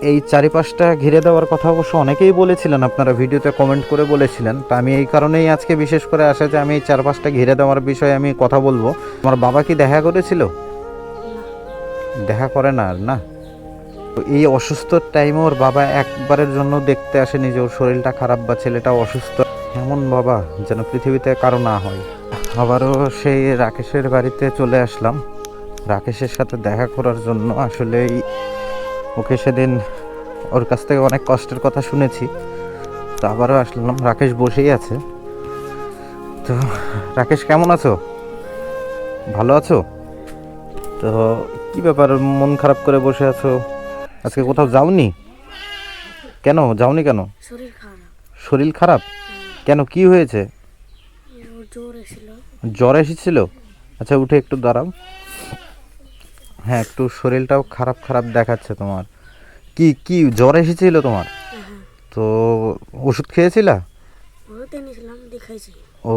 এই চারিপাশটা ঘিরে দেওয়ার কথা অবশ্য অনেকেই বলেছিলেন, আপনারা ভিডিওতে কমেন্ট করে বলেছিলেন। তা আমি এই কারণেই আজকে বিশেষ করে আসা যে আমি এই চারপাশটা ঘিরে দেওয়ার বিষয়ে আমি কথা বলব। আমার বাবা কি দেখা করেছিল? দেখা করে না আর না? তো এই অসুস্থ টাইমে ওর বাবা একবারের জন্য দেখতে আসেনি যে ওর শরীরটা খারাপ বা ছেলেটা অসুস্থ। এমন বাবা যেন পৃথিবীতে কারও না হয়। আবারও সেই রাকেশের বাড়িতে চলে আসলাম। রাকেশের সাথে দেখা করার জন্য আসলেই ওকে সেদিন ওর কাছ থেকে অনেক কষ্টের কথা শুনেছি তো আবারও আসলাম। রাকেশ বসেই আছে। তো রাকেশ কেমন আছো? ভালো আছো? তো কি ব্যাপার? মন খারাপ করে বসে আছো? আজকে কোথাও যাওনি? কেন? যাওনি কেন? শরীর খারাপ। কেন? কি হয়েছে? জ্বর এসেছিল। জ্বর এসেছিল? আচ্ছা উঠে একটু দাঁড়াও। হ্যাঁ একটু শরীরটাও খারাপ খারাপ দেখাচ্ছে তোমার। কি কি জ্বর এসেছিল তোমার? তো ওষুধ খেয়েছিলা? ও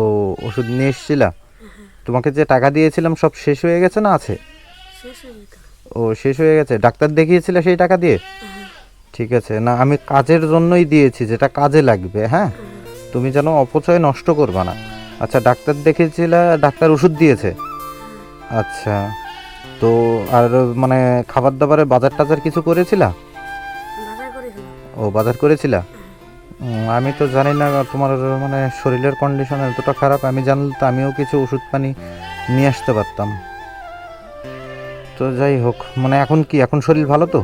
ওষুধ নিয়ে এসেছিলা? তোমাকে যে টাকা দিয়েছিলাম সব শেষ হয়ে গেছে না আছে? ও শেষ হয়ে গেছে। ডাক্তার দেখিয়েছিলে সেই টাকা দিয়ে? ঠিক আছে। না আমি কাজের জন্যই দিয়েছি যেটা কাজে লাগবে হ্যাঁ? তুমি যেন অপচয় নষ্ট করবা না। আচ্ছা ডাক্তার দেখিয়েছিলে ডাক্তার ওষুধ দিয়েছে? আচ্ছা। তো আর মানে খাবার দাবারের বাজার টাজার কিছু করেছিলা? ও বাজার করেছিলা? আমি তো জানি না তোমার মানে শরীরের কন্ডিশন এতটা খারাপ, আমি জানলে তো আমিও কিছু ওষুধ পানি নিয়ে আসতে পারতাম। তো যাই হোক মানে এখন কি, এখন শরীর ভালো তো?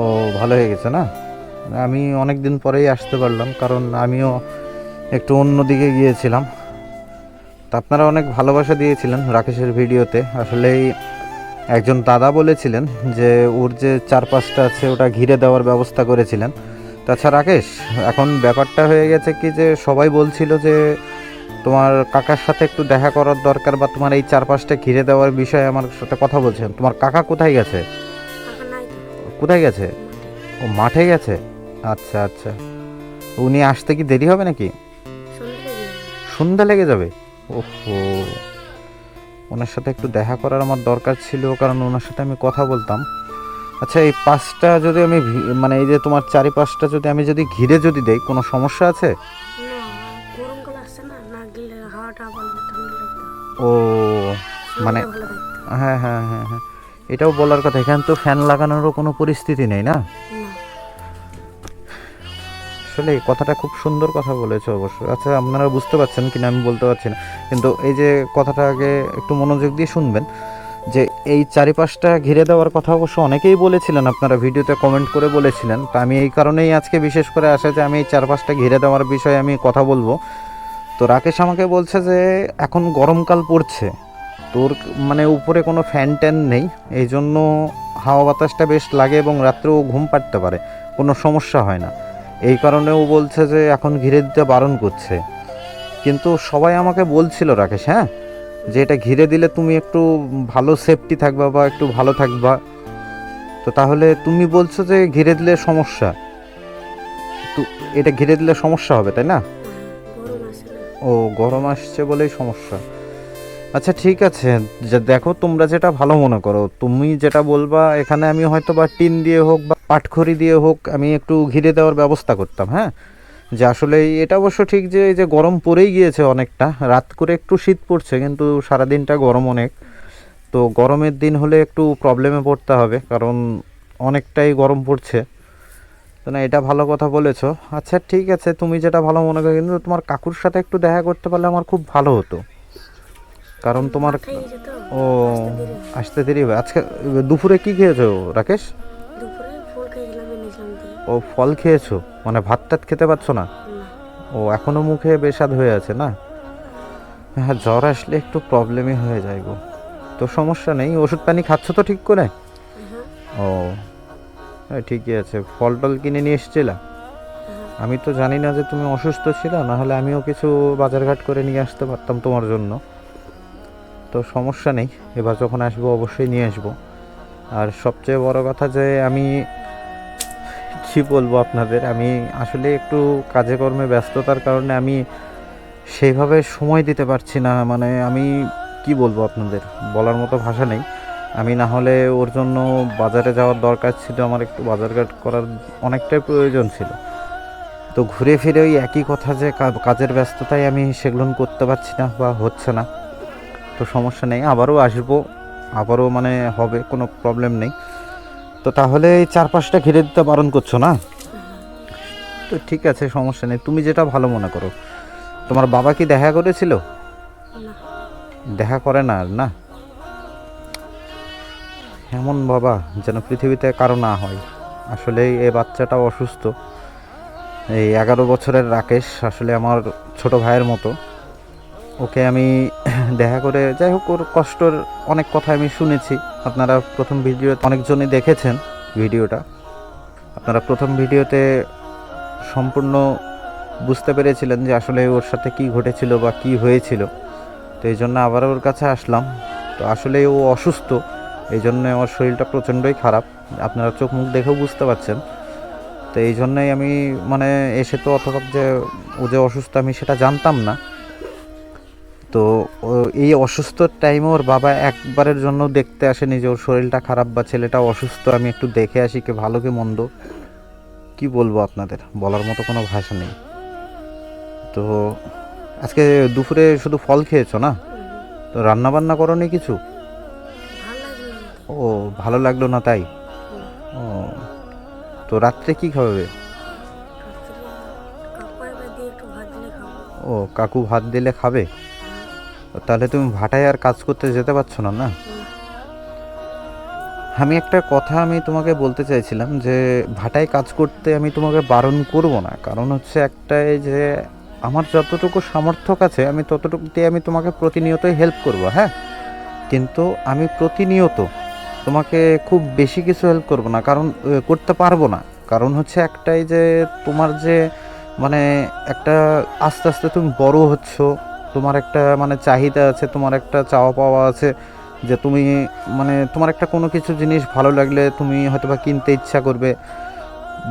ও, ভালো হয়ে গেছে না? আমি অনেক দিন পরেই আসতে পারলাম, কারণ আমিও একটু অন্য দিকে গিয়েছিলাম। তা আপনারা অনেক ভালোবাসা দিয়েছিলেন রাকেশের ভিডিওতে, আসলেই একজন দাদা বলেছিলেন যে ওর যে চারপাশটা আছে ওটা ঘিরে দেওয়ার ব্যবস্থা করেছিলেন। তাছাড়া রাকেশ এখন ব্যাপারটা হয়ে গেছে কি যে সবাই বলছিল যে তোমার কাকার সাথে একটু দেখা করার দরকার বা তোমার এই চারপাশটা ঘিরে দেওয়ার বিষয়ে আমার সাথে কথা বলছেন তোমার কাকা কোথায় গেছে? কোথায় গেছে? ও মাঠে গেছে? আচ্ছা আচ্ছা। উনি আসতে কি দেরি হবে নাকি? সন্ধ্যা লেগে যাবে? ওহো। ওনার সাথে একটু দেখা করার আমার দরকার ছিল কারণ ওনার সাথে আমি কথা বলতাম। আচ্ছা এই পাঁচটা যদি আমি মানে এই যে তোমার চারিপাশটা যদি আমি যদি ঘিরে যদি দেই কোনো সমস্যা আছে? ও মানে হ্যাঁ হ্যাঁ হ্যাঁ হ্যাঁ। এটাও বলার কথা এখানে তো ফ্যান লাগানোরও কোনো পরিস্থিতি নেই না আসলে এই কথাটা খুব সুন্দর কথা বলেছ অবশ্য। আচ্ছা আপনারা বুঝতে পারছেন কিনা আমি বলতে পারছি না। কিন্তু এই যে কথাটা আগে একটু মনোযোগ দিয়ে শুনবেন, যে এই চারিপাশটা ঘিরে দেওয়ার কথা অবশ্য অনেকেই বলেছিলেন, আপনারা ভিডিওতে কমেন্ট করে বলেছিলেন। তা আমি এই কারণেই আজকে বিশেষ করে আসা যে আমি এই চারপাশটা ঘিরে দেওয়ার বিষয়ে আমি কথা বলব। তো রাকেশ আমাকে বলছে যে, এখন গরমকাল পড়ছে। তোর মানে উপরে কোনো ফ্যান ট্যান নেই এই জন্য হাওয়া বাতাসটা বেশ লাগে এবং রাত্রেও ঘুম পাড়তে পারে। কোনো সমস্যা হয় না। এই কারণে ও বলছে যে এখন ঘিরে দিতে বারণ করছে। কিন্তু সবাই আমাকে বলছিল, রাকেশ হ্যাঁ? যে এটা ঘিরে দিলে তুমি একটু ভালো সেফটি থাকবা বা একটু ভালো থাকবা। তো তাহলে তুমি বলছো যে ঘিরে দিলে সমস্যা। তো এটা ঘিরে দিলে সমস্যা হবে, তাই না? ও, গরম আসছে বলেই সমস্যা। আচ্ছা ঠিক আছে। দেখো, তোমরা যেটা ভালো মনে করো, তুমি যেটা বলবা, এখানে আমি হয়তো বা টিন দিয়ে হোক বা পাটখড়ি দিয়ে হোক আমি একটু ঘিরে দেওয়ার ব্যবস্থা করতাম হ্যাঁ? যে আসলে এটা অবশ্য ঠিক যে এই যে গরম পড়েই গিয়েছে অনেকটা রাত করে একটু শীত পড়ছে কিন্তু সারাদিনটা গরম অনেক। তো গরমের দিন হলে একটু প্রবলেমে পড়তে হবে কারণ অনেকটাই গরম পড়ছে। তো না এটা ভালো কথা বলেছ। আচ্ছা ঠিক আছে তুমি যেটা ভালো মনে করো কিন্তু তোমার কাকুর সাথে একটু দেখা করতে পারলে আমার খুব ভালো হতো। কারণ তোমার ও আসতে দেরি হয়। আসতে দেরি হবে। আজকে দুপুরে কি খেয়েছো রাকেশ? ও ফল খেয়েছো? মানে ভাত টাত খেতে পারছ না? ও এখনও মুখে বেস্বাদ হয়ে আছে না? হ্যাঁ জ্বর আসলে একটু প্রবলেমই হয়ে যায় গো। তো সমস্যা নেই ওষুধ পানি খাচ্ছ তো ঠিক করে? হ্যাঁ। ও হ্যাঁ ঠিকই আছে। ফল টল কিনে নিয়ে এসেছিলা? হ্যাঁ। আমি তো জানি না যে তুমি অসুস্থ ছিল না হলে আমিও কিছু বাজারঘাট করে নিয়ে আসতে পারতাম তোমার জন্য। তো সমস্যা নেই এবার যখন আসব অবশ্যই নিয়ে আসব। আর সবচেয়ে বড় কথা যে আমি কি বলব আপনাদের। আমি আসলে একটু কাজে কর্মে ব্যস্ততার কারণে আমি সেইভাবে সময় দিতে পারছি না। মানে আমি কি বলব আপনাদের? বলার মতো ভাষা নেই। আমি না হলে ওর জন্য বাজারে যাওয়ার দরকার ছিল, আমার একটু বাজারঘাট করার অনেকটাই প্রয়োজন ছিল। তো ঘুরে ফিরে ওই একই কথা যে কাজের ব্যস্ততায় আমি সেগুলো করতে পারছি না বা হচ্ছে না। তো সমস্যা নেই। আবারও আসব। আবারও মানে হবে, কোনো প্রবলেম নেই। তো তাহলে এই চারপাশটা ঘিরে দিতে বারণ করছ না? তো ঠিক আছে, সমস্যা নেই। তুমি যেটা ভালো মনে করো। তোমার বাবা কি দেখা করেছিল? দেখা করে না আর না? এমন বাবা যেন পৃথিবীতে কারও না হয়। আসলে এই বাচ্চাটা অসুস্থ। এই এগারো বছরের রাকেশ আসলে আমার ছোট ভাইয়ের মতো। ওকে আমি দেখা করে, যাই হোক, ওর কষ্টর অনেক কথা আমি শুনেছি। আপনারা প্রথম ভিডিও অনেকজনই দেখেছেন ভিডিওটা। আপনারা প্রথম ভিডিওতে সম্পূর্ণ বুঝতে পেরেছিলেন যে আসলে ওর সাথে কি ঘটেছিল বা কি হয়েছিল। তো এই জন্য আবার ওর কাছে আসলাম। তো আসলে ও অসুস্থ, এই জন্য আমার শরীরটা প্রচণ্ডই খারাপ। আপনারা চোখ মুখ দেখেও বুঝতে পারছেন। তো এই জন্যই আমি মানে এসে তো অথবা যে ও যে অসুস্থ, আমি সেটা জানতাম না। তো ও এই অসুস্থ টাইমে ওর বাবা একবারের জন্য দেখতে আসেনি যে ওর শরীরটা খারাপ বা ছেলেটা অসুস্থ আমি একটু দেখে আসি কে ভালো কি মন্দ। কি বলব আপনাদের? বলার মতো কোনো ভাষা নেই। তো আজকে দুপুরে শুধু ফল খেয়েছো না? তো রান্না বান্না করনি কিছু? লাগল না তো। ও ভালো লাগল না তাই? ও তো রাত্রে কি খাব। ও কাকু ভাত দিলে খাবে? তাহলে তুমি ভাটায় আর কাজ করতে যেতে পারছ না না? আমি একটা কথা আমি তোমাকে বলতে চাইছিলাম যে, ভাটায় কাজ করতে আমি তোমাকে বারণ করব না। কারণ হচ্ছে একটাই যে, আমার যতটুকু সামর্থ্য আছে আমি ততটুকু দিয়ে আমি তোমাকে প্রতিনিয়তই হেল্প করব হ্যাঁ? কিন্তু আমি প্রতিনিয়ত তোমাকে খুব বেশি কিছু হেল্প করব না, কারণ করতে পারব না। কারণ হচ্ছে একটাই যে, তোমার যে মানে একটা আস্তে আস্তে তুমি বড় হচ্ছ তোমার একটা মানে চাহিদা আছে, তোমার একটা চাওয়া পাওয়া আছে যে তুমি মানে তোমার একটা কোনো কিছু জিনিস ভালো লাগলে তুমি হয়তোবা কিনতে ইচ্ছা করবে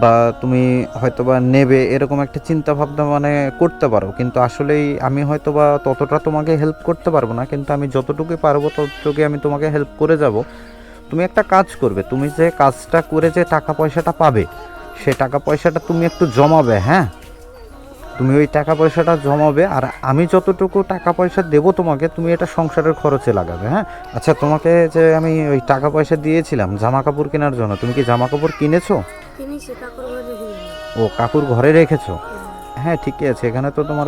বা তুমি হয়তোবা নেবে, এরকম একটা চিন্তা ভাবনা মানে করতে পারো। কিন্তু আসলেই আমি হয়তো বা ততটা তোমাকে হেল্প করতে পারব না, কিন্তু আমি যতটুকু পারব ততটুকু আমি তোমাকে হেল্প করে যাব। তুমি একটা কাজ করবে, তুমি যে কাজটা করে যে টাকা পয়সাটা পাবে, সে টাকা পয়সাটা তুমি একটু জমাবে হ্যাঁ? তুমি ওই টাকা পয়সাটা জমাবে আর আমি যতটুকু টাকা পয়সা দেবো তোমাকে তুমি এটা সংসারের খরচে লাগাবে হ্যাঁ? আচ্ছা তোমাকে যে আমি ওই টাকা পয়সা দিয়েছিলাম জামা কাপড় কেনার জন্য তুমি কি জামা কাপড় কিনেছো? কাপড় ও কাকুর ঘরে রেখেছো? হ্যাঁ ঠিকই আছে এখানে তো তোমার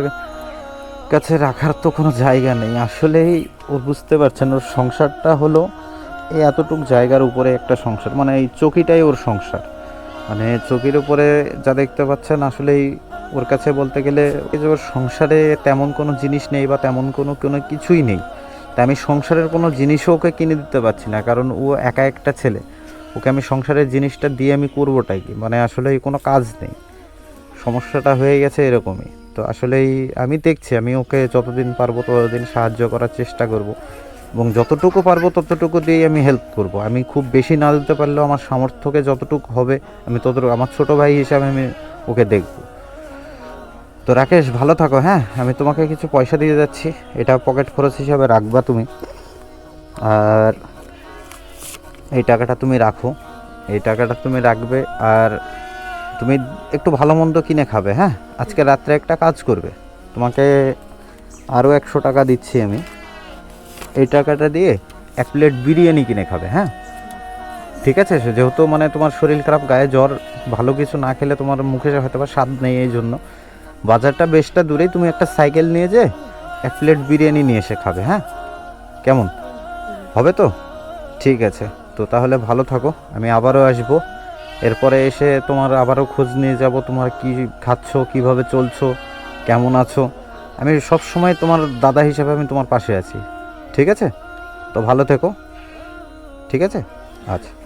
কাছে রাখার তো কোনো জায়গা নেই। আসলেই ও বুঝতে পারছেন ওর সংসারটা হলো এই এতটুক জায়গার উপরে একটা সংসার মানে এই চকিটাই ওর সংসার। মানে চকির উপরে যা দেখতে পাচ্ছেন আসলেই ওর কাছে বলতে গেলে যে সংসারে তেমন কোনো জিনিস নেই বা তেমন কোনো কোনো কিছুই নেই। তা আমি সংসারের কোনো জিনিসও ওকে কিনে দিতে পারছি না, কারণ ও একা একটা ছেলে। ওকে আমি সংসারের জিনিসটা দিয়ে আমি করবোটাই কি? মানে আসলে কোনো কাজ নেই। সমস্যাটা হয়ে গেছে এরকমই। তো আসলেই আমি দেখছি, আমি ওকে যতদিন পারব ততদিন সাহায্য করার চেষ্টা করব। এবং যতটুকু পারব ততটুকু দিয়েই আমি হেল্প করব। আমি খুব বেশি না দিতে পারলেও আমার সামর্থ্যকে যতটুকু হবে, আমি ততটুকু, আমার ছোট ভাই হিসাবে আমি ওকে দেখব। তো রাকেশ, ভালো থাকো হ্যাঁ? আমি তোমাকে কিছু পয়সা দিয়ে যাচ্ছি। এটা পকেট খরচ হিসাবে রাখবা তুমি। আর এই টাকাটা তুমি রাখো। এই টাকাটা তুমি রাখবে আর তুমি একটু ভালো মন্দ কিনে খাবে হ্যাঁ? আজকে রাত্রে একটা কাজ করবে। তোমাকে আরও একশো টাকা দিচ্ছি আমি। এই টাকাটা দিয়ে এক প্লেট বিরিয়ানি কিনে খাবে হ্যাঁ? ঠিক আছে? যেহেতু মানে তোমার শরীর খারাপ, গায়ে জ্বর, ভালো কিছু না খেলে তোমার মুখে হয়তো বা স্বাদ নেই এই জন্য। বাজারটা বেশটা দূরেই তুমি একটা সাইকেল নিয়ে যে এক প্লেট বিরিয়ানি নিয়ে এসে খাবে হ্যাঁ? কেমন? হবে তো? ঠিক আছে। তো তাহলে ভালো থাকো, আমি আবারও আসব। এরপরে এসে তোমার আবারও খোঁজ নিয়ে যাব, তোমার কি খাচ্ছ, কীভাবে চলছো, কেমন আছো? আমি সব সময় তোমার দাদা হিসেবে আমি তোমার পাশে আছি। ঠিক আছে? তো ভালো থেকো। ঠিক আছে? আচ্ছা।